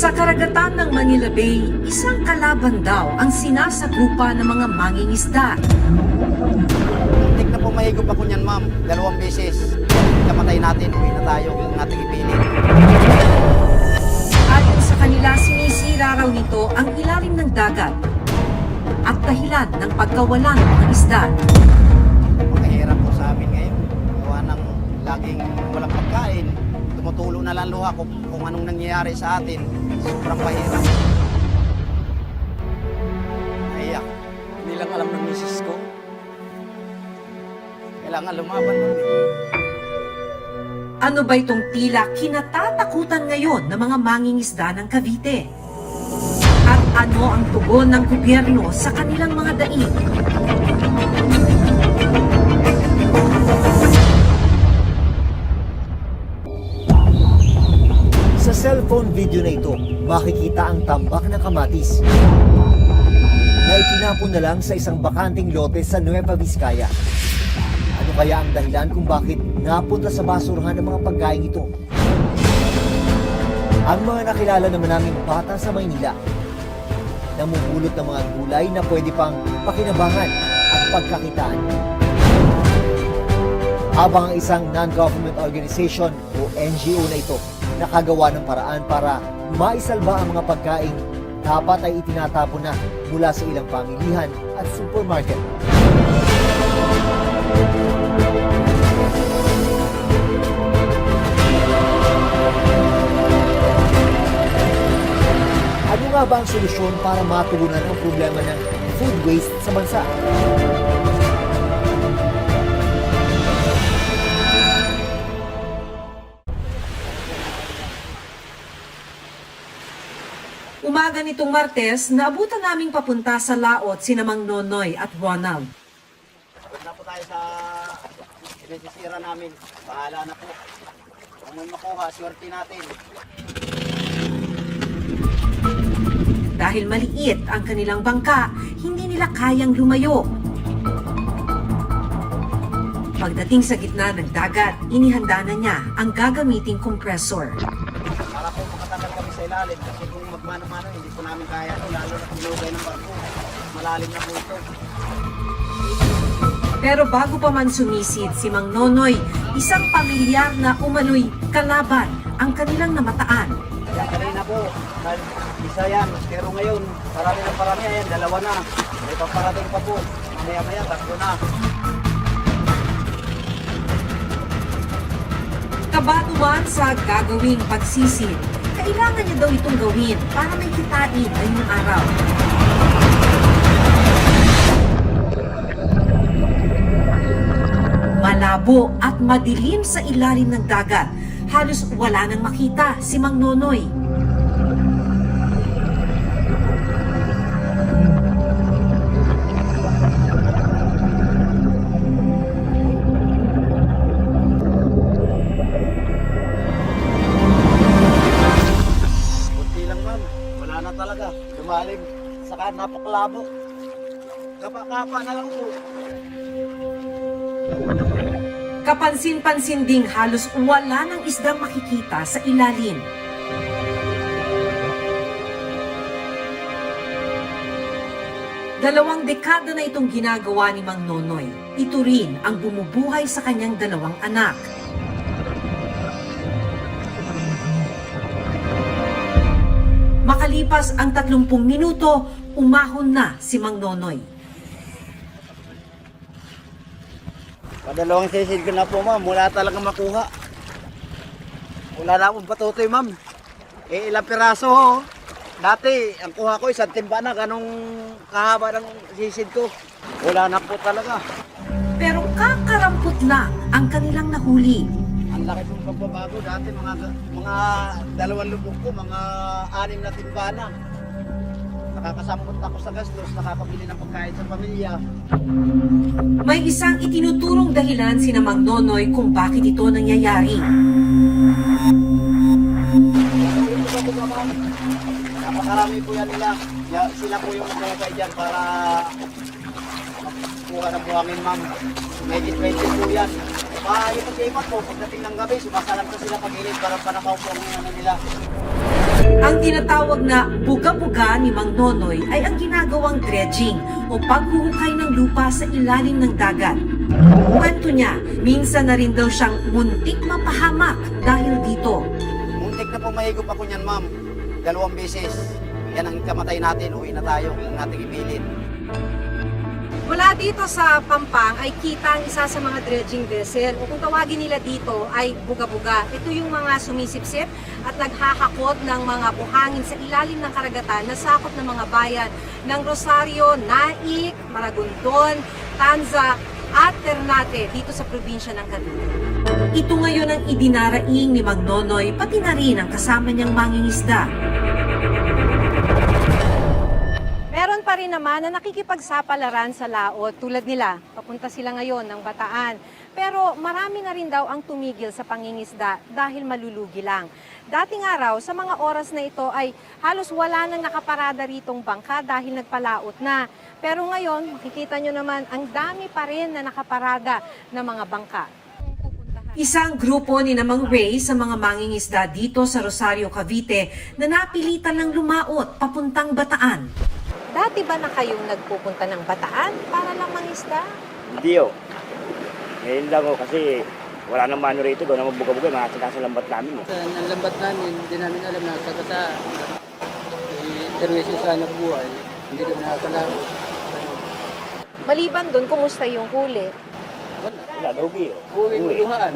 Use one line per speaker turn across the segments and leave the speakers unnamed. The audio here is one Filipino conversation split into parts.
Sa karagatan ng Manila Bay, isang kalaban daw ang sinasagrupa ng mga mangingisda.
Hindi na po mahigop ako niyan, ma'am. Dalawang beses. Kamatay natin, uwi na tayo kung nating ipilit.
Ayon sa kanila, sinisira raw nito ang ilalim ng dagat at dahilan ng pagkawalan ng mga isda.
Makahirap po sa amin ngayon. Gawa ng laging walang pagkain. Tumutulo na lang luha kung, kung anong nangyayari sa atin. Sobrang mahirap. Naiyak.
Hindi lang alam ng misis ko.
Kailangan lumaban mo.
Ano ba itong tila kinatatakutan ngayon ng mga mangingisda ng Cavite? At ano ang tugon ng gobyerno sa kanilang mga daig?
Cellphone video na ito, makikita ang tambak ng kamatis na itinapon na lang sa isang bakanting lote sa Nueva Vizcaya. Ano kaya ang dahilan kung bakit napunta sa basurahan ng mga pagkain ito? Ang mga nakilala naman naming bata sa Maynila, namumulot ng mga gulay na pwede pang pakinabangan at pagkakitaan. Habang ang isang non-government organization o NGO na ito nakagawa ng paraan para maisalba ang mga pagkain dapat ay itinatapon na mula sa ilang pamilihan at supermarket. Ano nga ba ang solusyon para matugunan ang problema ng food waste sa bansa?
Umaga nitong Martes, naabutan naming papunta sa Laot si Namang Nonoy at Ronald.
Na po tayo sa sinisisira namin. Bahala na po. Kung may makuha, swerte natin.
Dahil maliit ang kanilang bangka, hindi nila kayang lumayo. Pagdating sa gitna ng dagat, inihanda na niya ang gagamiting kompresor.
Sa ilalim. Kasi kung magmano-mano, hindi po namin kaya ito. Lalo na pinugay ng barko. Malalim na po ito.
Pero bago pa man sumisid si Mang Nonoy, isang pamilyar na umano'y kalaban ang kanilang namataan.
Kaya kanina po, isa yan. Pero ngayon, parami ng parami. Ayan, dalawa na. May paparating pa po. Mamaya-maya, tatlo na.
Kabado man sa gagawing pagsisid, kailangan niya daw itong gawin para may kitain ngayong araw. Malabo at madilim sa ilalim ng dagat. Halos wala nang makita si Mang Nonoy.
Saka napakalabo. Kapa-kapa na lang po.
Kapansin-pansin ding halos wala ng isdang makikita sa ilalim. Dalawang dekada na itong ginagawa ni Mang Nonoy. Ito rin ang bumubuhay sa kanyang dalawang anak. Makalipas ang 30 minuto, umahon na si Mang Nonoy.
Padalawang sisid ko na po ma'am. Wala talaga makuha. Wala na akong patutoy ma'am. Eh ilang piraso ho. Dati, ang kuha ko isang timba na. Ganong kahaba ng sisid ko. Wala na po talaga.
Pero kakarampot lang ang kanilang nahuli.
Laki pong pagbabago. Dati mga mga dalawang lubog ko, mga anim na timba na. Nakakasampot ako sa gastos, nakakabili ng pagkain sa pamilya.
May isang itinuturong dahilan si Namang Nonoy kung bakit ito nangyayari.
Napakarami po yan nila. Ya, sila po yung magkakay dyan para kuha ng buhangin ma'am. 20 po yan. Paalipat-lipat po. Pagdating ng gabi, sumasalam po sila pag-ilit para panakaw po ang ano nila.
Ang tinatawag na buga-buga ni Mang Nonoy ay ang ginagawang dredging o paghuhukay ng lupa sa ilalim ng dagat. Kwento niya, minsan na rin daw siyang muntik mapahamak dahil dito.
Muntik na po mahigop ako niyan, ma'am. Dalawang beses. Yan ang kamatay natin. Uwi na tayo. Huwag natin ipilit.
Mula dito sa Pampang ay kita ang isa sa mga dredging vessel o kung tawagin nila dito ay buga-buga. Ito yung mga sumisipsip at naghahakot ng mga buhangin sa ilalim ng karagatan na sakop ng mga bayan ng Rosario, Naik, Maragondon, Tanza at Ternate dito sa probinsya ng Cavite.
Ito ngayon ang idinaraing ni Mang Nonoy pati na rin ang kasama niyang mangingisda.
Meron pa rin naman na nakikipagsapalaran sa laot tulad nila. Papunta sila ngayon ng Bataan. Pero marami na rin daw ang tumigil sa pangingisda dahil malulugi lang. Dating araw, sa mga oras na ito ay halos wala nang nakaparada ritong bangka dahil nagpalaot na. Pero ngayon, makikita nyo naman, ang dami pa rin na nakaparada na mga bangka.
Isang grupo ni Namang Ray sa mga mangingisda dito sa Rosario, Cavite na napilitan ng lumaot papuntang Bataan.
Dati ba na kayong nagpupunta ng Bataan para lang mangisda?
Hindi o. Ngayon lang o kasi wala nang mano rito. Gawa naman buga-buga. Mga sinasalambat namin eh.
Sa nalambat namin, hindi namin alam na sa kasa, eh, interwesyo sa anak buhay, hindi rin nakakalaro.
Maliban doon, kumusta yung huli?
Wala, nauwi o.
Uwi,
Uwi.
luhaan.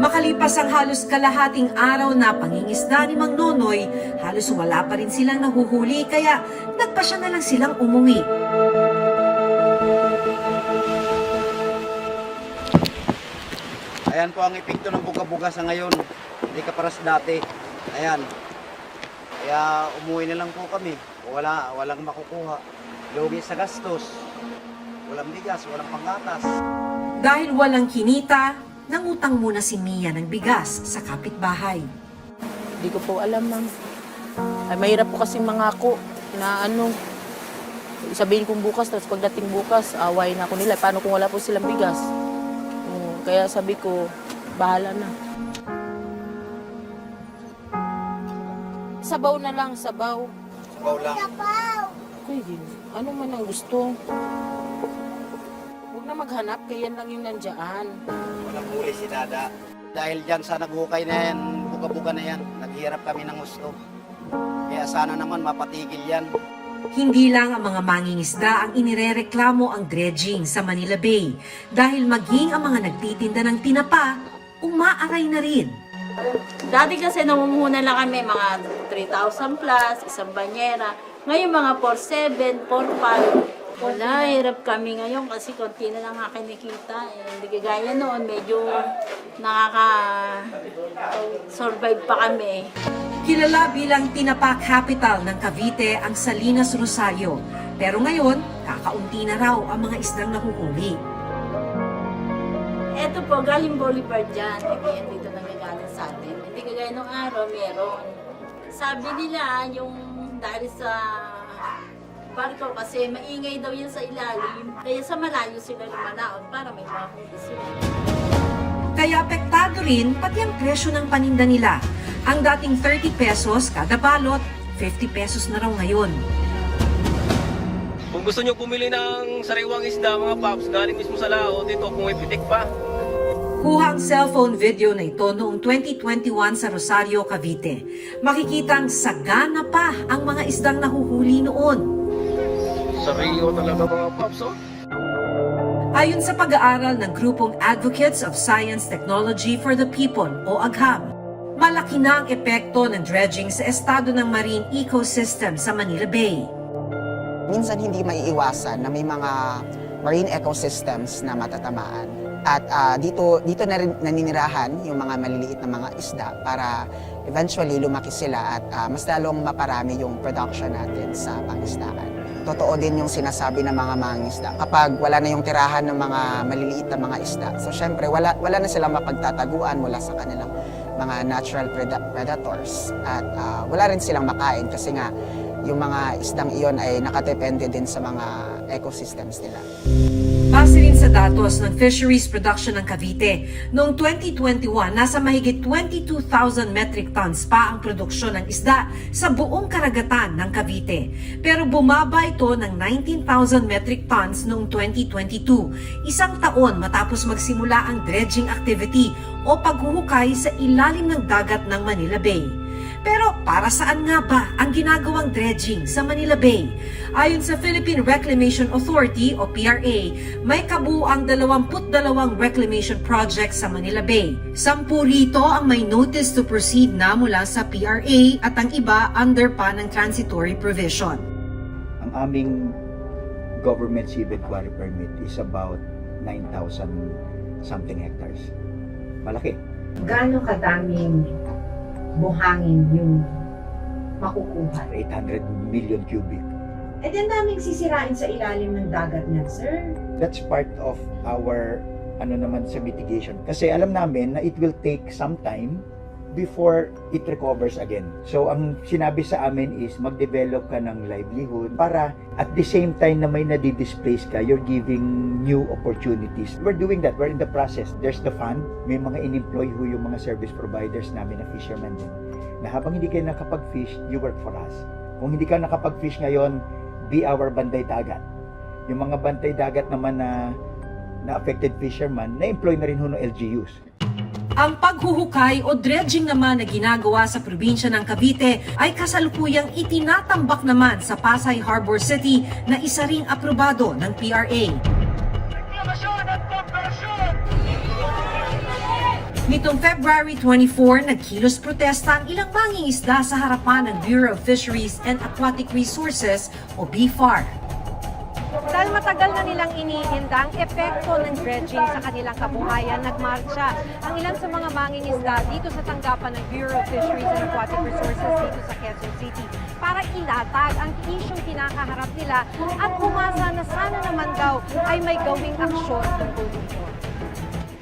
Makalipas ang halos kalahating araw na pangingisda ni Mang Nonoy, halos wala pa rin silang nahuhuli kaya nagpasya na lang silang umuwi.
Ayan po ang epekto ng buga-buga sa ngayon. Hindi ka para sa dati. Ayan. Kaya umuwi na lang po kami. Wala, walang makukuha. Lugi sa gastos. Walang bigas, walang panggatas.
Dahil walang kinita, nangutang muna si Mia ng bigas sa kapitbahay.
Hindi ko po alam, ma'am. Ay, mahirap po kasi mangako na ano, sabihin kong bukas, tapos pagdating bukas, away na ako nila. Paano kung wala po silang bigas? Kaya sabi ko, bahala na. Sabaw na lang, sabaw.
Sabaw lang.
Kuy, ano man ang gusto. Huwag na maghanap, kaya lang yung nandiyan.
Walang huli si Dada. Dahil dyan sa naghukay na yan, buga-buga na yan, naghirap kami ng gusto. Kaya sana naman mapatigil yan.
Hindi lang ang mga mangingisda ang inirereklamo ang dredging sa Manila Bay dahil maging ang mga nagtitinda ng tinapa, umaaray na rin.
Dati kasi namumuhunan lang kami mga 3,000 plus, isang banyera. Ngayon mga 4,700, 4,500. Wala, hirap kami ngayon kasi konti na lang nga kinikita. Eh, hindi kagaya noon, medyo nakaka-survive pa kami.
Kilala bilang tinapa capital ng Cavite ang Salinas Rosario. Pero ngayon, kakaunti na raw ang mga isdang nahuhuli.
Eto po, galing Bolivar dyan. Eh, kaya dito nagagaling sa atin. Hindi kagaya nung araw, meron. Sabi nila, yung dahil sa barko kasi maingay daw yan sa ilalim. Kaya sa malayo sila lumanaon para may mahuli sila.
Kaya apektado rin pati ang presyo ng paninda nila. Ang dating 30 pesos kada balot, 50 pesos na raw ngayon.
Kung gusto nyo bumili ng sariwang isda, mga paps, galing mismo sa laot, ito kung may pitik pa.
Kuha ang cellphone video na ito noong 2021 sa Rosario, Cavite. Makikitang sagana pa ang mga isdang nahuhuli noon.
Sariyo talaga mga paps, oh.
Ayon sa pag-aaral ng grupong Advocates of Science Technology for the People o AGHAM, malaki na ang epekto ng dredging sa estado ng marine ecosystem sa Manila Bay.
minsan hindi maiiwasan na may mga marine ecosystems na matatamaan. At ah, dito dito na rin naninirahan yung mga maliliit na mga isda para eventually lumaki sila at ah, mas lalong maparami yung production natin sa pangisdaan. Totoo din yung sinasabi ng mga mangingisda. Kapag wala na yung tirahan ng mga maliliit na mga isda, so syempre wala, wala na silang mapagtataguan mula sa kanilang mga natural preda- predators at ah, wala rin silang makain kasi nga yung mga isdang iyon ay nakadepende din sa mga ecosystems nila.
Rin sa datos ng Fisheries Production ng Cavite, noong 2021, nasa mahigit 22,000 metric tons pa ang produksyon ng isda sa buong karagatan ng Cavite. Pero bumaba ito ng 19,000 metric tons noong 2022, isang taon matapos magsimula ang dredging activity o paghuhukay sa ilalim ng dagat ng Manila Bay. Pero para saan nga ba ang ginagawang dredging sa Manila Bay? Ayon sa Philippine Reclamation Authority o PRA, may kabuang 22 reclamation projects sa Manila Bay. Sampu rito ang may notice to proceed na mula sa PRA at ang iba under pa ng transitory provision.
ang aming government seabed quarry permit is about 9,000 something hectares. Malaki.
Gaano kadaming buhangin yung makukuha?
800 million cubic.
Eh, din daming sisirain sa ilalim ng dagat niyan, sir.
That's part of our ano naman sa mitigation. Kasi alam namin na it will take some time before it recovers again. So ang sinabi sa amin is mag-develop ka ng livelihood para at the same time na may nadi-displace ka, you're giving new opportunities. We're doing that. We're in the process. There's the fund. May mga in-employ ho yung mga service providers namin na fishermen din. Na habang hindi kayo nakapag-fish, you work for us. Kung hindi ka nakapag-fish ngayon, be our banday dagat. Yung mga bantay dagat naman na na affected fisherman, na-employ na rin ho ng LGUs.
Ang paghuhukay o dredging naman na ginagawa sa probinsya ng Cavite ay kasalukuyang itinatambak naman sa Pasay Harbor City na isa ring aprobado ng PRA. Nitong February 24, nagkilos protesta ang ilang mangingisda sa harapan ng Bureau of Fisheries and Aquatic Resources o BFAR.
Dahil matagal na nilang iniinda ang epekto ng dredging sa kanilang kabuhayan, nagmarcha ang ilan sa mga mangingisda dito sa tanggapan ng Bureau of Fisheries and Aquatic Resources dito sa Quezon City para ilatag ang isyong kinakaharap nila at umasa na sana naman daw ay may gawing aksyon tungkol dito.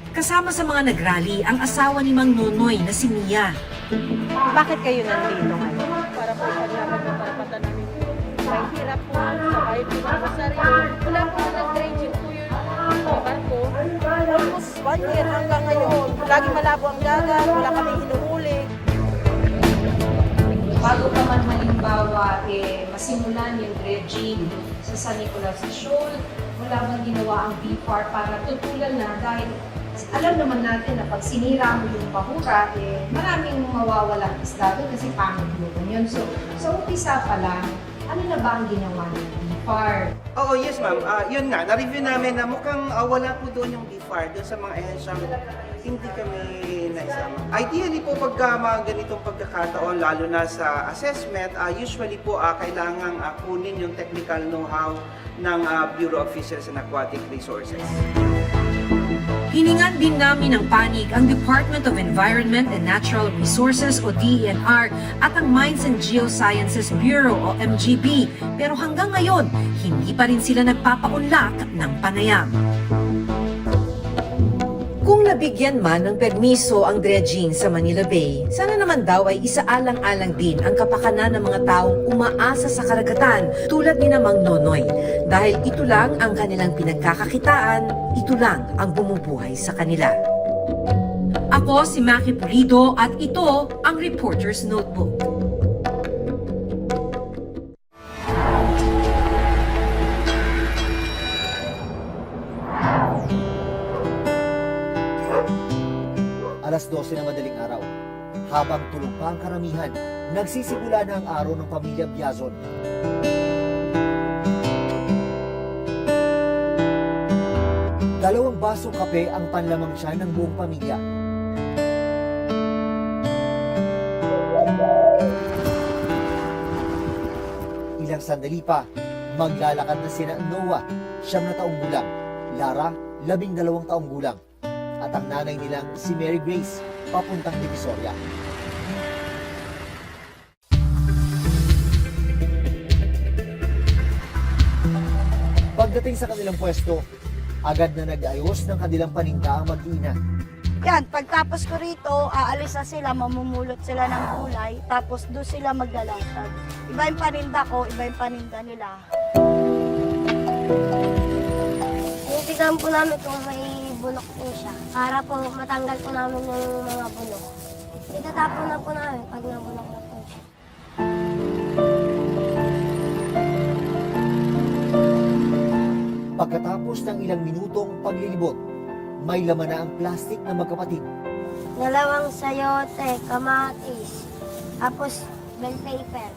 Kasama sa mga nagrally ang asawa ni Mang Nonoy na si Mia.
Bakit kayo nandito ngayon?
Para po Hirap po sa bahay po ng sarili. Wala po na nag-dredging po yun. Mga barko. Almost one year hanggang ngayon. Lagi malabo ang dagat, wala kami hinuhuli.
Bago pa man halimbawa eh, masimulan yung dredging sa San Nicolas Shoal, wala bang ginawa ang BFAR para tutulan na dahil alam naman natin na pag sinira mo yung bahura, eh, maraming mawawalang isda doon kasi pangit mo yun. So, sa umpisa pa lang, ano na ba ang ginawa ng BFAR?
Oo, yes ma'am. Ah, yun nga, na-review namin na mukhang ah, wala po doon yung BFAR, doon sa mga ehensyang hindi kami naisama. Ideally po pagka mga ganitong pagkakataon, lalo na sa assessment, ah, usually po ah, kailangan ah, kunin yung technical know-how ng ah, Bureau of Fisheries and Aquatic Resources.
Hiningan din namin ng panig ang Department of Environment and Natural Resources o DENR at ang Mines and Geosciences Bureau o MGB pero hanggang ngayon hindi pa rin sila nagpapaunlak ng panayam. Kung nabigyan man ng permiso ang dredging sa Manila Bay, sana naman daw ay isaalang-alang din ang kapakanan ng mga taong umaasa sa karagatan tulad ni Namang Nonoy. Dahil ito lang ang kanilang pinagkakakitaan, ito lang ang bumubuhay sa kanila. Ako si Maki Pulido at ito ang Reporter's Notebook.
Alas 12 na madaling araw. Habang tulog pa ang karamihan, nagsisimula na ang araw ng pamilya Biazon. Dalawang basong kape ang panlamang siya ng buong pamilya. Ilang sandali pa, maglalakad na sina Noah, siyam na taong gulang, Lara, labing dalawang taong gulang, at ang nanay nilang si Mary Grace, papuntang Divisoria. Pagdating sa kanilang pwesto, agad na nag-ayos ng kanilang paninda ang mag-ina.
Yan, pagtapos ko rito, aalis na sila, mamumulot sila ng gulay, tapos doon sila maglalatag. Iba yung paninda ko, iba yung paninda nila. Pinagpipisan po namin kung may bulok po siya. Para po matanggal po namin yung mga bulok. Itatapon na po namin pag nabulok na po
Pagkatapos ng ilang minutong paglilibot, may laman na ang plastic na magkapatid.
Dalawang sayote, kamatis, tapos bell paper.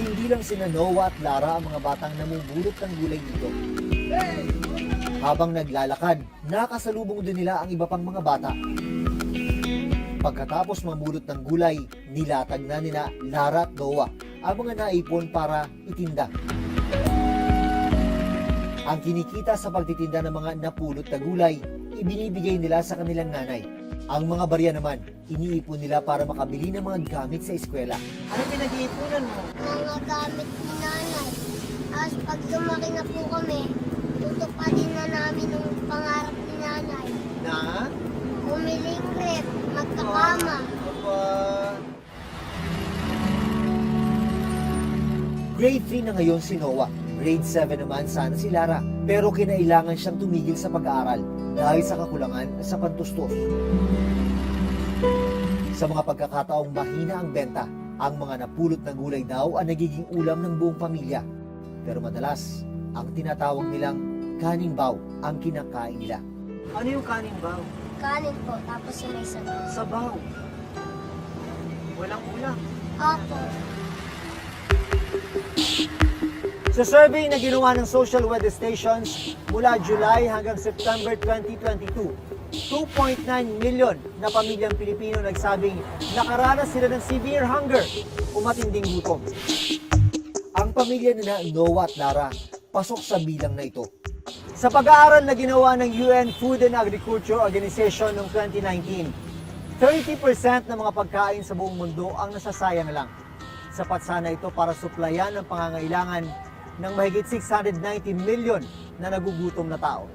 Hindi lang sina Noah at Lara ang mga batang namumulot ng gulay dito. Habang naglalakad, nakasalubong din nila ang iba pang mga bata. Pagkatapos mamulot ng gulay, nilatag na nila Lara at Noah ang mga naipon para itinda. Ang kinikita sa pagtitinda ng mga napulot na gulay, ibinibigay nila sa kanilang nanay. Ang mga barya naman, iniipon nila para makabili ng mga gamit sa eskwela.
Ano pinag-iipunan mo?
Mga gamit ni nanay. Tapos pag lumaki na po kami, tutupadin na namin yung pangarap ni nanay.
Na?
Umiling rep, magkakama.
Aba,
Grade 3 na ngayon si Noah. Grade 7 naman sana si Lara. Pero kinailangan siyang tumigil sa pag-aaral dahil sa kakulangan sa pantustos. Sa mga pagkakataong mahina ang benta, ang mga napulot na gulay daw ang nagiging ulam ng buong pamilya. Pero madalas, ang tinatawag nilang kaning baw ang kinakain nila.
ano yung kanin ba?
Kanin po, tapos yung may sabaw.
Sabaw. Walang ulam.
Opo.
Sa survey na ginawa ng social weather stations mula July hanggang September 2022, 2.9 million na pamilyang Pilipino nagsabing nakaranas sila ng severe hunger o matinding gutom. Ang pamilya nila Noah at Lara pasok sa bilang na ito. Sa pag-aaral na ginawa ng UN Food and Agriculture Organization noong 2019, 30% ng mga pagkain sa buong mundo ang nasasayang lang. Sapat sana ito para suplayan ang pangangailangan ng mahigit 690 million na nagugutom na tao.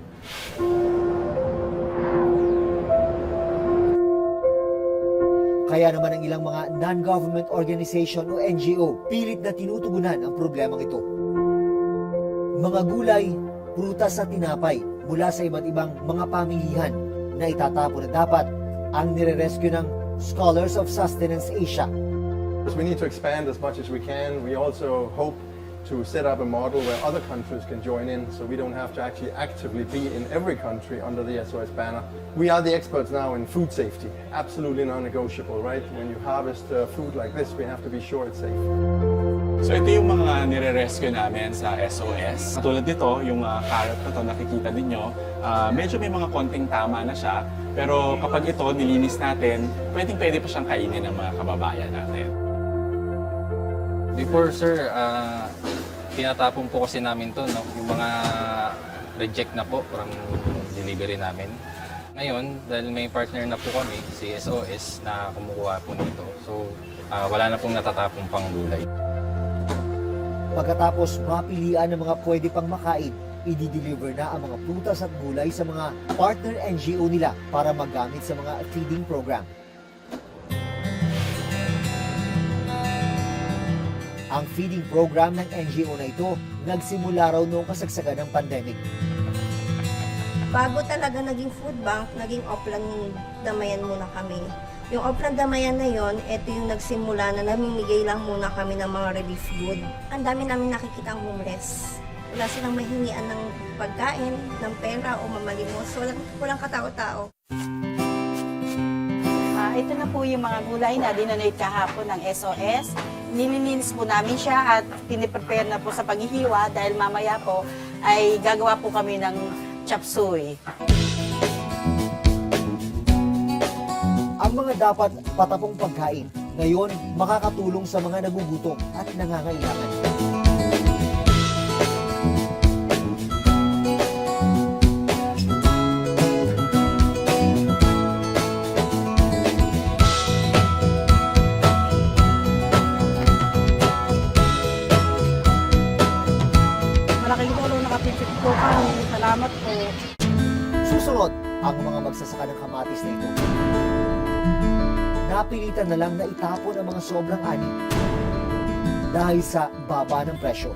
Kaya naman ang ilang mga non-government organization o NGO pilit na tinutugunan ang problemang ito. Mga gulay, prutas at tinapay mula sa iba't ibang mga pamilihan na itatapon na dapat ang nire-rescue ng Scholars of Sustenance Asia
We need to expand as much as we can. We also hope to set up a model where other countries can join in so we don't have to actually actively be in every country under the SOS banner. We are the experts now in food safety. Absolutely non-negotiable, right? When you harvest uh, food like this, we have to be sure it's safe.
So ito yung mga nire-rescue namin sa SOS. Tulad nito, yung uh, carrot na to nakikita ninyo, ah, medyo may mga konting tama na siya. Pero kapag ito nilinis natin, pwedeng pwede pa siyang kainin ng mga kababayan natin.
Before sir, ah, tinatapon po kasi namin to, no? yung mga reject na po from delivery namin. Ngayon, dahil may partner na po kami, si SOS, na kumukuha po nito. So, ah, wala na pong natatapong pang gulay.
Pagkatapos mapilian ng mga pwede pang makain, i-deliver na ang mga prutas at gulay sa mga partner NGO nila para magamit sa mga feeding program. Ang feeding program ng NGO na ito nagsimula raw noong kasagsagan ng pandemic.
Bago talaga naging food bank, naging Oplan Damayan muna kami. Yung Oplan Damayan na yon, ito yung nagsimula na namimigay lang muna kami ng mga relief good. Ang dami namin nakikita ang homeless. Wala silang mahingian ng pagkain, ng pera o mamalimos. So, walang, walang katao-tao.
Ah, ito na po yung mga gulay na dinonate kahapon ng SOS. Nililinis po namin siya at piniprepare na po sa paghihiwa dahil mamaya po ay gagawa po kami ng chop suey.
Ang mga dapat patapong pagkain ngayon makakatulong sa mga nagugutom at nangangailangan.
Salamat po.
Susunod, ang mga magsasaka ng kamatis na ito. Napilitan na lang na itapon ang mga sobrang ani dahil sa baba ng presyo.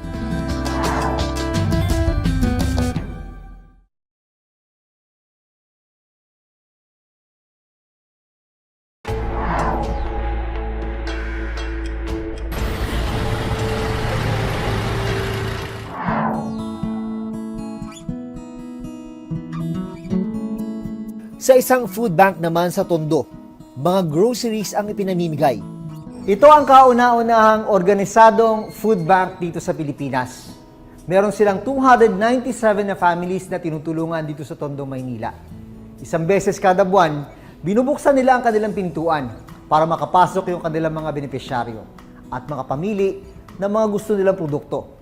Sa isang food bank naman sa Tondo, mga groceries ang ipinamimigay. Ito ang kauna-unahang organisadong food bank dito sa Pilipinas. Meron silang 297 na families na tinutulungan dito sa Tondo, Maynila. Isang beses kada buwan, binubuksan nila ang kanilang pintuan para makapasok yung kanilang mga benepisyaryo at makapamili ng mga gusto nilang produkto.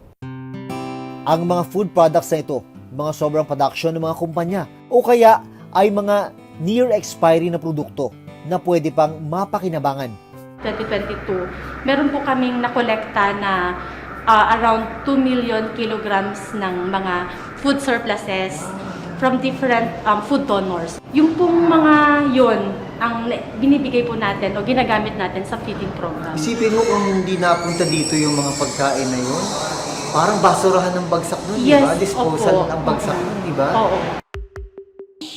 Ang mga food products na ito, mga sobrang production ng mga kumpanya o kaya ay mga near expiry na produkto na pwede pang mapakinabangan
2022, meron po kaming nakolekta na ah, around 2 million kilograms ng mga food surpluses from different um, food donors. Yung pong mga yon ang binibigay po natin o ginagamit natin sa feeding program.
Isipin mo kung hindi napunta dito yung mga pagkain na yun, parang basurahan ng bagsak nun, di
Yes,
ba? Disposal
opo.
ng bagsak nun, di ba?
Oo.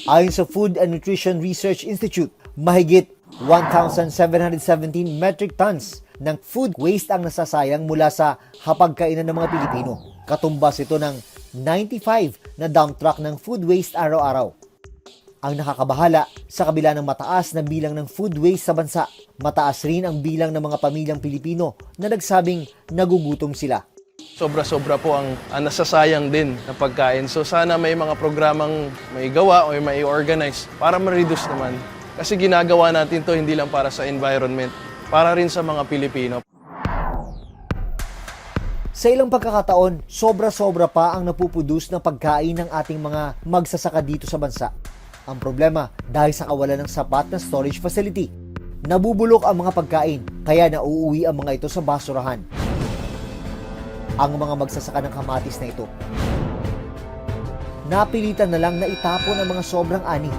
Ayon sa Food and Nutrition Research Institute, mahigit 1,717 metric tons ng food waste ang nasasayang mula sa hapagkainan ng mga Pilipino. Katumbas ito ng 95 na dump truck ng food waste araw-araw. Ang nakakabahala, sa kabila ng mataas na bilang ng food waste sa bansa, mataas rin ang bilang ng mga pamilyang Pilipino na nagsabing nagugutom sila.
Sobra-sobra po ang, ang nasasayang din na pagkain. So sana may mga programang may gawa o may organize para ma-reduce naman. Kasi ginagawa natin to hindi lang para sa environment, para rin sa mga Pilipino.
Sa ilang pagkakataon, sobra-sobra pa ang napupudos ng pagkain ng ating mga magsasaka dito sa bansa. Ang problema, dahil sa kawalan ng sapat na storage facility. Nabubulok ang mga pagkain, kaya nauuwi ang mga ito sa basurahan. Ang mga magsasaka ng kamatis na ito. Napilitan na lang na itapon ang mga sobrang ani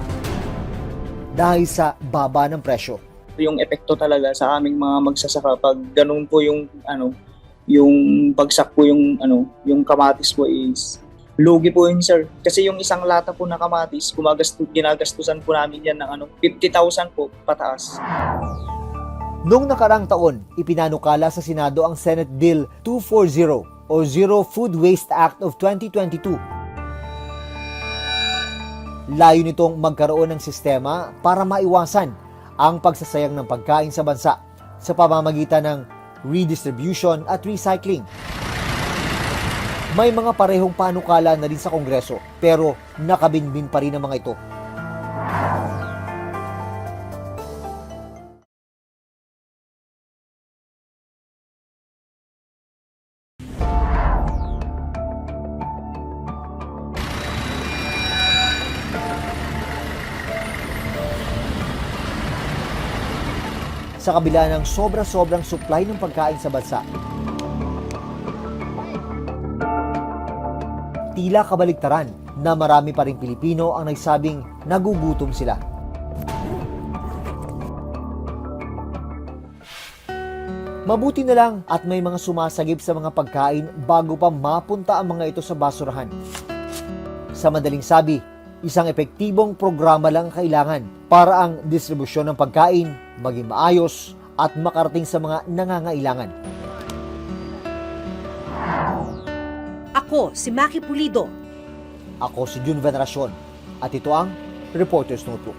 dahil sa baba ng presyo.
yung epekto talaga sa aming mga magsasaka pag ganun po yung ano yung bagsak po yung ano yung kamatis po is lugi po yun sir kasi yung isang lata po na kamatis gumagasto ginagastusan po namin yan ng ano 50,000 po pataas
Noong nakarang taon, ipinanukala sa Senado ang Senate Bill 240 o Zero Food Waste Act of 2022. Layo nitong magkaroon ng sistema para maiwasan ang pagsasayang ng pagkain sa bansa sa pamamagitan ng redistribution at recycling. May mga parehong panukala na rin sa Kongreso pero nakabinbin pa rin ang mga ito. Sa kabila ng sobra-sobrang supply ng pagkain sa bansa. Tila kabaligtaran na marami pa rin Pilipino ang nagsabing nagugutom sila. Mabuti na lang at may mga sumasagip sa mga pagkain bago pa mapunta ang mga ito sa basurahan. Sa madaling sabi, isang epektibong programa lang ang kailangan para ang distribusyon ng pagkain maging maayos at makarating sa mga nangangailangan.
Ako, si Maki Pulido.
Ako si Jun Veneracion at ito ang Reporter's Notebook.